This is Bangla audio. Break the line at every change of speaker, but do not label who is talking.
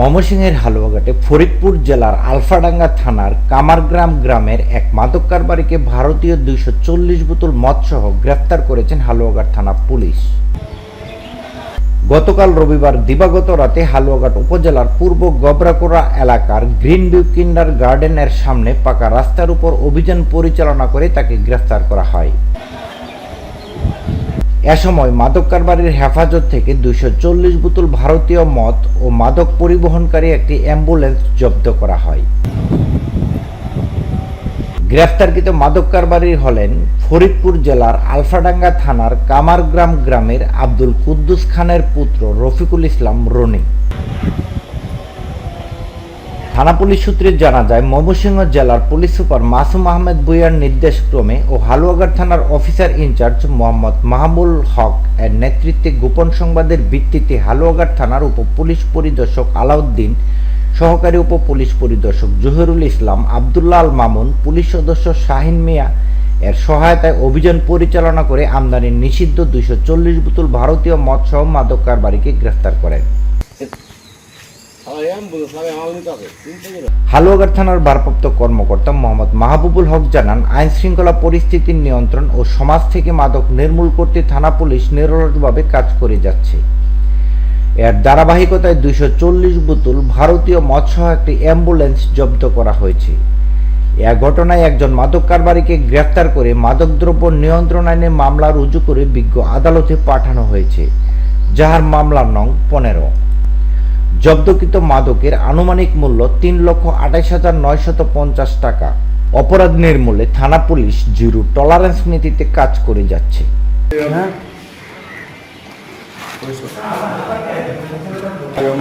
ময়মনসিংহের হালুয়াঘাটে ফরিদপুর জেলার আলফাডাঙ্গা থানার কামারগ্রাম গ্রামের এক মাদক কারবারিকে ভারতীয় দুইশো চল্লিশ বোতল মদসহ গ্রেফতার করেছেন হালুয়াঘাট থানা পুলিশ। গতকাল রবিবার দিবাগত রাতে হালুয়াঘাট উপজেলার পূর্ব গবরাকোড়া এলাকার গ্রিন ভিউ কিন্ডার গার্ডেনের সামনে পাকা রাস্তার উপর অভিযান পরিচালনা করে তাকে গ্রেফতার করা হয়। এ সময় মাদক কারবারির হেফাজত থেকে দুশো চল্লিশ বোতল ভারতীয় মদ ও মাদক পরিবহনকারী একটি অ্যাম্বুলেন্স জব্দ করা হয়। গ্রেফতারকৃত মাদক কারবারি হলেন ফরিদপুর জেলার আলফাডাঙ্গা থানার কামারগ্রাম গ্রামের আব্দুল কুদ্দুস খানের পুত্র রফিকুল ইসলাম রনি। থানা পুলিশ সূত্রে জানা যায়, ময়মনসিংহ জেলার পুলিশ সুপার মাসুম আহমেদ ভুইয়ার নির্দেশক্রমে ও হালুয়াঘাট থানার officer in charge Mohammad Mahmul Haque এর নেতৃত্বে গোপন সংবাদের ভিত্তিতে হালুয়াঘাট থানার উপ পুলিশ পরিদর্শক আলাউদ্দিন, সহকারী উপ পুলিশ পরিদর্শক জহিরুল ইসলাম, আবদুল্লাহ আল মামুন, পুলিশ সদস্য শাহিন মিয়া এর সহায়তায় অভিযান পরিচালনা করে আমদানির নিষিদ্ধ দুইশো চল্লিশ বোতল ভারতীয় মদসহ মাদক কারবারিকে গ্রেফতার করেন। হালুয়াঘাট থানার ভারপ্রাপ্ত কর্মকর্তা মোহাম্মদ মাহবুবুল হক জানান আইন শৃঙ্খলা পরিস্থিতির নিয়ন্ত্রণ ও সমাজ থেকে মাদক নির্মূল করতে থানা পুলিশ নিরলসভাবে কাজ করে যাচ্ছে। এর ধারাবাহিকতায় দুইশো চল্লিশ বোতল ভারতীয় মৎস্য একটি অ্যাম্বুলেন্স জব্দ করা হয়েছে। এ ঘটনায় একজন মাদক কারবারিকে গ্রেফতার করে মাদকদ্রব্য নিয়ন্ত্রণ আইনে মামলা রুজু করে বিজ্ঞ আদালতে পাঠানো হয়েছে। যাহার মামলার নং পনেরো। জব্দকৃত মাদকের আনুমানিক মূল্য তিন লক্ষ আঠাইশ হাজার নয়শত পঞ্চাশ টাকা। অপরাধ নির্মূলে থানা পুলিশ জিরো টলারেন্স নীতিতে কাজ করে যাচ্ছে।
Ayaw